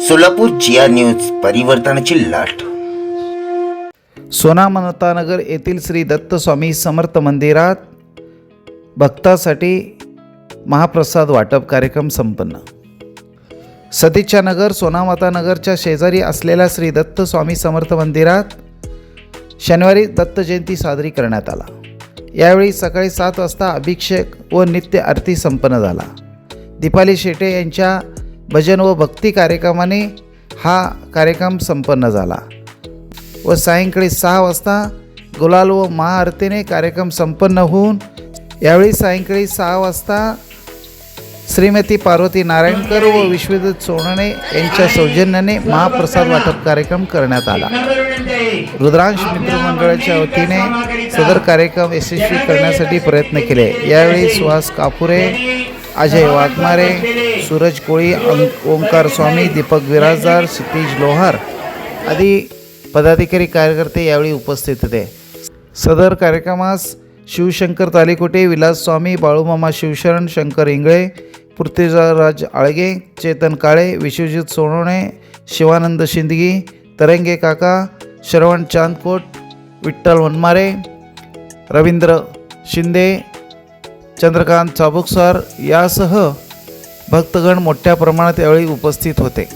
सोलापूर जिया news परिवर्तनाची लाट. सोनामनतानगर येथील श्री दत्त स्वामी समर्थ मंदिरात भक्तासाठी महाप्रसाद वाटप कार्यक्रम संपन्न. सतीच्छा नगर सोनामातानगरच्या शेजारी असलेल्या श्री दत्त स्वामी समर्थ मंदिरात शनिवारी दत्त जयंती साजरी करण्यात आला. यावेळी सकाळी सात वाजता अभिषेक व नित्य आरती संपन्न झाला. दीपाली शेटे यांच्या भजन व भक्ती कार्यक्रमाने हा कार्यक्रम संपन्न झाला. व सायंकाळी सहा वाजता गुलाल व महाआरतीने कार्यक्रम संपन्न होऊन यावेळी सायंकाळी सहा वाजता श्रीमती पार्वती नारायणकर व विश्वजित सोनणे यांच्या सौजन्याने महाप्रसाद वाटप कार्यक्रम करण्यात आला. रुद्रांश मित्रमंडळाच्या वतीने सदर कार्यक्रम यशस्वी करण्यासाठी प्रयत्न केले. यावेळी सुहास कापुरे अजय वाघमारे सूरज कोळी ओंकार स्वामी दीपक विराजदार क्षितिज लोहार आदी पदाधिकारी कार्यकर्ते यावेळी उपस्थित होते. सदर कार्यक्रमास शिवशंकर तालिकोटे विलास स्वामी बाळूमामा शिवशरण शंकर इंगळे पृथ्वीराज आळगे चेतन काळे विश्वजित सोनवणे शिवानंद शिंदगी तरंगे काका श्रवण चांदकोट विठ्ठल वनमारे रवींद्र शिंदे चंद्रकांत चाबुकसार यासह भक्तगण मोठ्या प्रमाणात यावेळी उपस्थित होते.